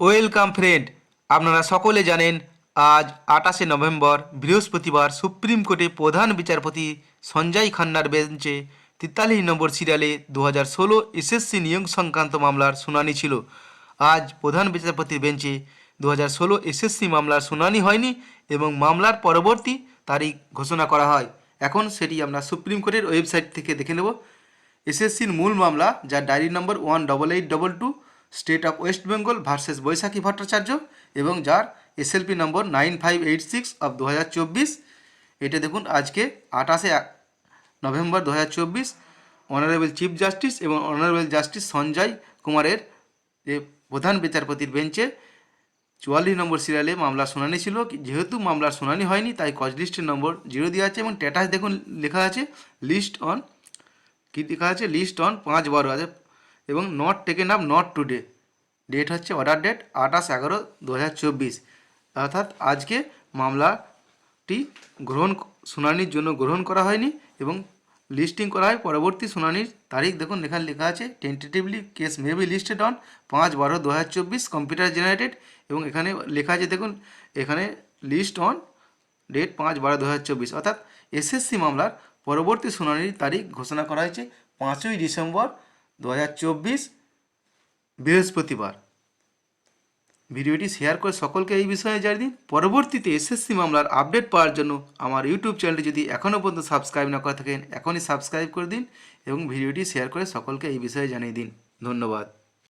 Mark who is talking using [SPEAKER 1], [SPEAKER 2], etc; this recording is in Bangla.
[SPEAKER 1] ওয়েলকাম ফ্রেন্ড, আপনারা সকলে জানেন আজ আঠাশে নভেম্বর, বৃহস্পতিবার সুপ্রিম কোর্টে প্রধান বিচারপতি সঞ্জয় খান্নার বেঞ্চে তেতাল্লিশ নম্বর সিরিয়ালে দু হাজার ষোলো এসএসসি নিয়োগ সংক্রান্ত মামলার শুনানি ছিল। আজ প্রধান বিচারপতির বেঞ্চে দু হাজার ষোলো এসএসসি মামলার শুনানি হয়নি এবং মামলার পরবর্তী তারিখ ঘোষণা করা হয়। এখন সেটি আমরা সুপ্রিম কোর্টের ওয়েবসাইট থেকে দেখে নেব। এসএসসির মূল মামলা, যার diary number one double eight double two state of West Bengal versus Baishakhi Bhattacharya এবং যার SLP number nine five eight six of দু হাজার চব্বিশ। এটা দেখুন, আজকে আঠাশে নভেম্বর দু হাজার চব্বিশ অনারেবল চিফ জাস্টিস এবং অনারেবল জাস্টিস সঞ্জয় কুমারের যে প্রধান বিচারপতির বেঞ্চে চুয়াল্লিশ নম্বর সিরিয়ালে মামলার শুনানি ছিল। যেহেতু মামলার শুনানি হয়নি, তাই কজ লিস্টের নম্বর জিরো দেওয়া আছে এবং স্ট্যাটাস দেখুন, লেখা আছে লিস্ট অন কী লেখা আছে? লিস্ট অন পাঁচ বারো। আছে এবং not taken up not today date হচ্ছে অর্ডার ডেট আঠাশ এগারো দু অর্থাৎ আজকে মামলাটি গ্রহণ, শুনানির জন্য গ্রহণ করা হয়নি এবং লিস্টিং করা হয়। পরবর্তী শুনানির তারিখ দেখুন, এখানে লেখা আছে tentatively case may be listed on পাঁচ বারো দু কম্পিউটার জেনারেটেড এবং এখানে লেখা আছে, দেখুন, এখানে লিস্ট অন ডেট পাঁচ বারো দু অর্থাৎ এসএসসি মামলার পরবর্তী শুনানির তারিখ ঘোষণা করা হয়েছে পাঁচই ডিসেম্বর দু হাজার চব্বিশ বৃহস্পতিবার। ভিডিওটি শেয়ার করে সকলকে এই বিষয়ে জানিয়ে দিন। পরবর্তীতে এসএসসি মামলার আপডেট পাওয়ার জন্য আমার ইউটিউব চ্যানেলটি যদি এখনও পর্যন্ত সাবস্ক্রাইব না করে থাকেন, এখনই সাবস্ক্রাইব করে দিন এবং ভিডিওটি শেয়ার করে সকলকে এই বিষয়ে জানিয়ে দিন। ধন্যবাদ।